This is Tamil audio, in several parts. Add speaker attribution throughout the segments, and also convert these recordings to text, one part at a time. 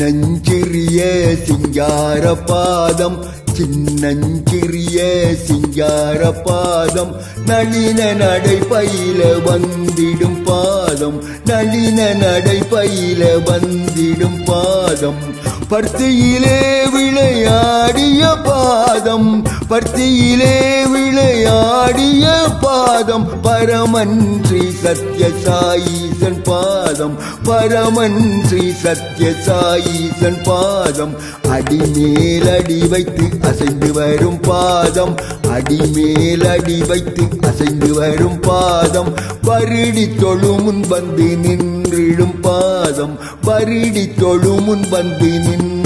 Speaker 1: சின்னஞ்சிறிய சிங்கார பாதம் சின்னஞ்சிறிய சிங்கார பாதம் நளின நடை பயில வந்திடும் பாதம் நளின நடை பயில வந்திடும் பாதம். பர்த்தியிலே விளையாடிய பாதம் பர்த்தியிலே விளையாடிய பாதம் பரமன்றி ஸ்ரீ சத்ய சாயீசன் பாதம். பரமன்றி ஸ்ரீ சத்ய சாயீசன் பாதம். அடிமேல் அடி வைத்து அசைந்து வரும் பாதம். அடிமேல் அடி வைத்து அசைந்து வரும் பாதம். வருடி தொழுமுன் வந்து நின்றிடும் பாதம். வருடி தொழுமுன் வந்து நின்று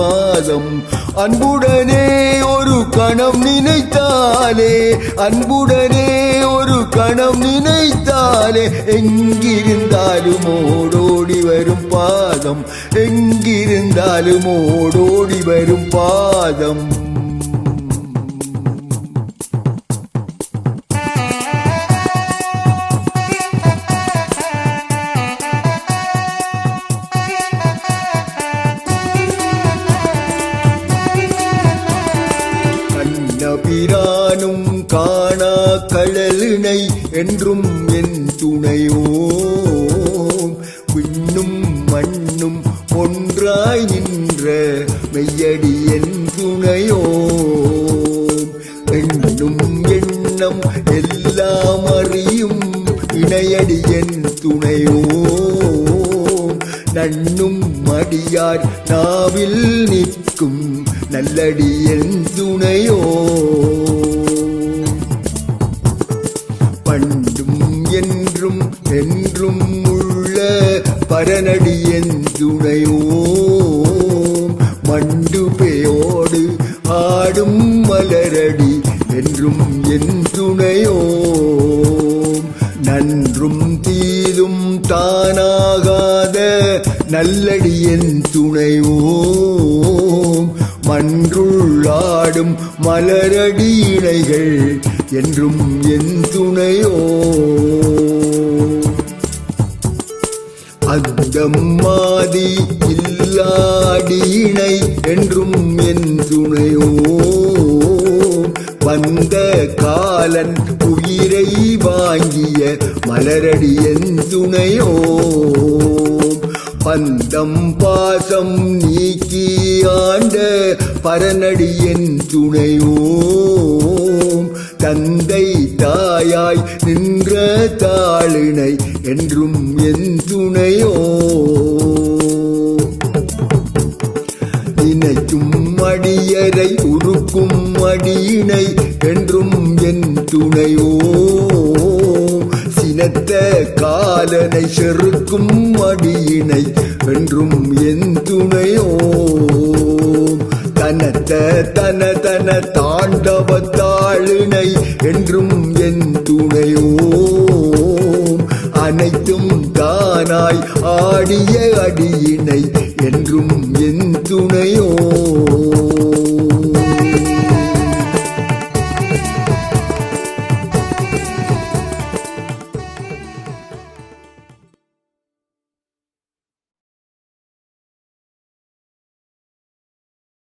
Speaker 1: பாதம் அன்புடனே ஒரு கணம் நினைத்தாலே அன்புடனே ஒரு கணம் நினைத்தாலே எங்கிருந்தாலும் ஓடோடி வரும் பாதம். எங்கிருந்தாலும் ஓடோடி வரும் பாதம். பிரானும் காணா கடலினை என்றும் என் துணையோ விண்ணும் மண்ணும் ஒன்றாய் நின்ற மெய்யடி என் துணையோ எண்ணும் எண்ணம் எல்லாம் அறியும் இணையடி என் துணையோ நண்ணும் மடியார் நாவில் நிற்கும் நல்லடியன் துணையோ பண்டும் என்றும் என்றும் உள்ள பரநடியன் துணையோ மண்டு பேயோடு ஆடும் மலரடி என்றும் என் துணையோ நன்றும் தானாகாத நல்லடி துணைவோம். மன்றுள்ளாடும் மலரடி இணைகள் என்றும் என் துணையோ. அந்தம் அந்தம்மாதி இல்லாடியினை என்றும் என் துணையோ. மலரடி என் துணையோ பந்தம் பாசம் நீக்கி ஆண்ட பரநடி என் துணையோ தந்தை தாயாய் நின்ற தாளினை என்றும் என் துணையோ இணைக்கும் அடியரை உருக்கும் அடியினை என்றும் என் துணையோ இனத்த காலனை செருக்கும் அடியினை என்றும் என் துணையோ. தனத்த தன தன தாண்டவ தாளினை என்றும் என் துணையோ. அனைத்தும் தானாய் ஆடிய அடியினை என்றும் என் துணையோ.